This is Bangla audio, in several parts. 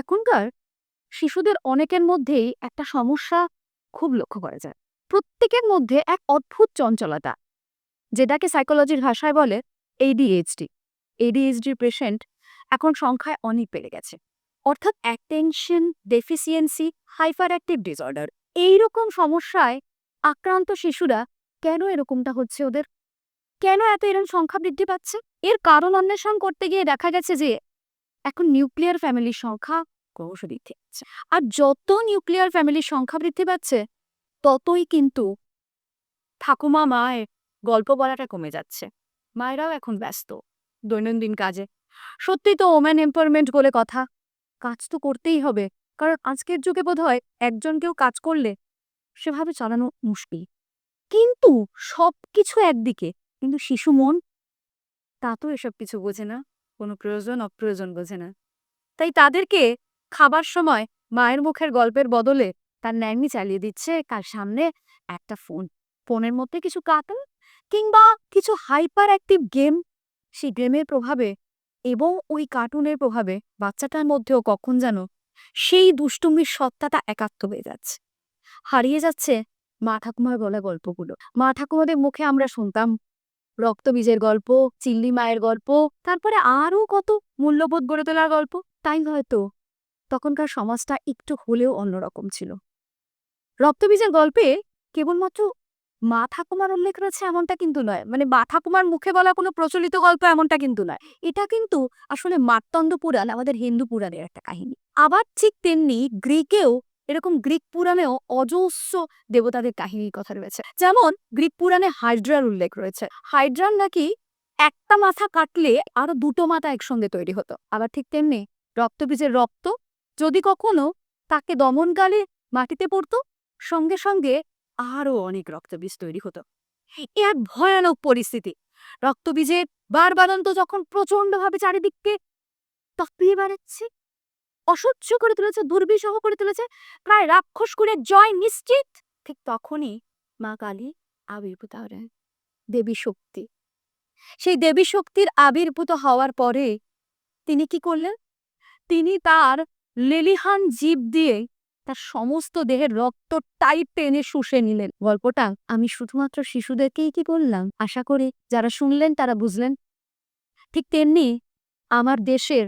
এখনকার শিশুদের অনেকের মধ্যেই একটা সমস্যা খুব লক্ষ্য করা যায়। প্রত্যেকের মধ্যে এক অদ্ভুত চঞ্চলতা, যেটাকে সাইকোলজির ভাষায় বলে এডিএইচডি এডিএইচডির পেশেন্ট এখন সংখ্যায় অনেক বেড়ে গেছে। অর্থাৎ attention deficiency hyper active disorder এইরকম সমস্যায় আক্রান্ত শিশুরা কেন এরকমটা হচ্ছে ওদের? কেন এত এরকম সংখ্যা বৃদ্ধি পাচ্ছে? এর কারণ অন্বেষণ করতে গিয়ে দেখা গেছে যে এখন নিউক্লিয়ার ফ্যামিলির সংখ্যা ক্রমশ বৃদ্ধি পাচ্ছে। আর যত নিউক্লিয়ার ফ্যামিলির সংখ্যা বৃদ্ধি পাচ্ছে, ততই কিন্তু ঠাকুমা মায়ের গল্প বলাটা কমে যাচ্ছে। মায়েরাও এখন ব্যস্ত দৈনন্দিন কাজে। সত্যি তো ওম্যান এম্পাওয়ারমেন্ট বলে কথা, কাজ তো করতেই হবে। কারণ আজকের যুগে বোধ হয় একজন কেউ কাজ করলে সেভাবে চালানো মুশকিল। কিন্তু সব কিছু একদিকে, কিন্তু শিশু মন, তা তো এসব কিছু বোঝে না। কোনো প্রয়োজন, অপ্রয়োজন বোঝে না। তাই তাদেরকে খাবার সময় মায়ের মুখের গল্পের বদলে তার ন্যাংনি চালিয়ে দিচ্ছে কার সামনে একটা ফোন। ফোনের মধ্যে কিছু কার্টুন কিংবা কিছু হাইপার অ্যাক্টিভ গেম। সেই গেমের প্রভাবে এবং ওই কার্টুনের প্রভাবে বাচ্চাটার মধ্যেও কখন যেন সেই দুষ্টুমির সত্তাটা একাত্ম হয়ে যাচ্ছে। হারিয়ে যাচ্ছে মা ঠাকুমার বলা গল্পগুলো। মা ঠাকুমাদের মুখে আমরা শুনতাম রক্তবীজের গল্প চিল্লি মায়ের গল্প, তারপরে আরও কত মূল্যবোধ গড়ে তোলার গল্প, তাই হয়তো তখনকার সমাজটা একটু হলেও অন্যরকম ছিল। রক্তবীজের গল্পে কেবলমাত্র মা ঠাকুমার উল্লেখ রয়েছে এমনটা কিন্তু নয় মানে মা ঠাকুমার মুখে বলা কোনো প্রচলিত গল্প এমনটা কিন্তু নয়। এটা কিন্তু আসলে মার্তণ্ড পুরাণ আমাদের হিন্দু পুরাণের একটা কাহিনী। আবার ঠিক তেমনি গ্রিকেও এরকম গ্রিক পুরাণেও অজস্র দেবতাদের কাহিনীর কথা রয়েছে। যেমন গ্রিক পুরাণে হাইড্রার উল্লেখ রয়েছে। হাইড্রার নাকি একটা মাথা কাটলে আরও দুটো মাথা একসঙ্গে তৈরি হতো। আবার ঠিক তেমনি রক্তবীজের রক্ত, যদি কখনো তাকে দমনকালে মাটিতে পড়তো, সঙ্গে সঙ্গে আরও অনেক রক্তবীজ তৈরি হতো। এ এক ভয়ানক পরিস্থিতি। রক্তবীজের বারবারন্ত যখন প্রচণ্ডভাবে চারিদিককে তপিয়ে বেড়াচ্ছে অসহ্য করে তুলেছে, দুর্বিষহ করে তুলেছে। প্রায় রাক্ষস করে জয় নিশ্চিত। ঠিক তখনই মা কালী আবির্ভূত হলেন, দেবী শক্তি। সেই দেবী শক্তির আবির্ভূত হওয়ার পরে তিনি কি করলেন? তিনি তার লেলিহান জীব দিয়ে তার সমস্ত দেহের রক্ত টাইট টেনে শুষে নিলেন। গল্পটা আমি শুধুমাত্র শিশুদেরকেই কি করলাম আশা করি যারা শুনলেন তারা বুঝলেন। ঠিক তেমনি আমার দেশের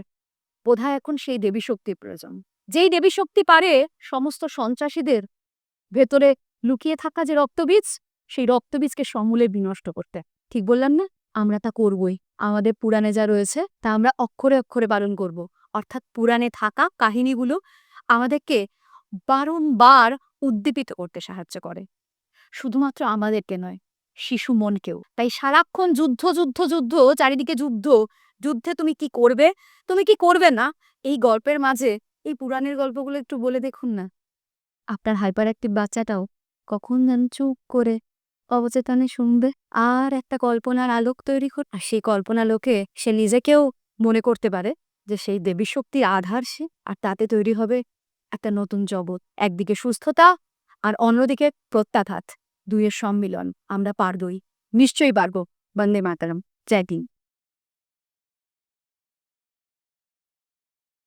বোধহয় এখন সেই দেবী শক্তির প্রয়োজন। যেই দেবী শক্তি পারে, সমস্ত সন্ত্রাসীদের ভেতরে লুকিয়ে থাকা যে রক্তবীজ, সেই রক্তবীজকে সমূলে বিনষ্ট করতে। ঠিক বললাম না? আমরা তা করবই। আমাদের পুরাণে যা রয়েছে, তা আমরা অক্ষরে অক্ষরে পালন করব। অর্থাৎ পুরাণে থাকা কাহিনীগুলো আমাদেরকে বারংবার উদ্দীপিত করতে সাহায্য করে। শুধুমাত্র আমাদেরকে নয়, শিশু মনকেও। তাই সারাক্ষণ যুদ্ধ যুদ্ধ যুদ্ধ, চারিদিকে যুদ্ধ যুদ্ধে তুমি কি করবে? তুমি কি করবে না? এই গল্পের মাঝে এই পুরাণের গল্পগুলো একটু বলে দেখুন না। আপনার হাইপার অ্যাক্টিভ বাচ্চাটাও কখন যেন চুপ করে অবচেতনে শুনবে আর একটা কল্পনার আলোক তৈরি কর আর সেই কল্পনা লোকে সে নিজেকেও মনে করতে পারে যে সেই দেবী শক্তির আধার সে, আর তাতে তৈরি হবে একটা নতুন জগৎ। একদিকে সুস্থতা আর অন্যদিকে প্রত্যাঘাত। দুইয়ের সম্মিলন, আমরা পারবই নিশ্চয়ই পারব। বন্দে মাতারাম। জয় হিন্দ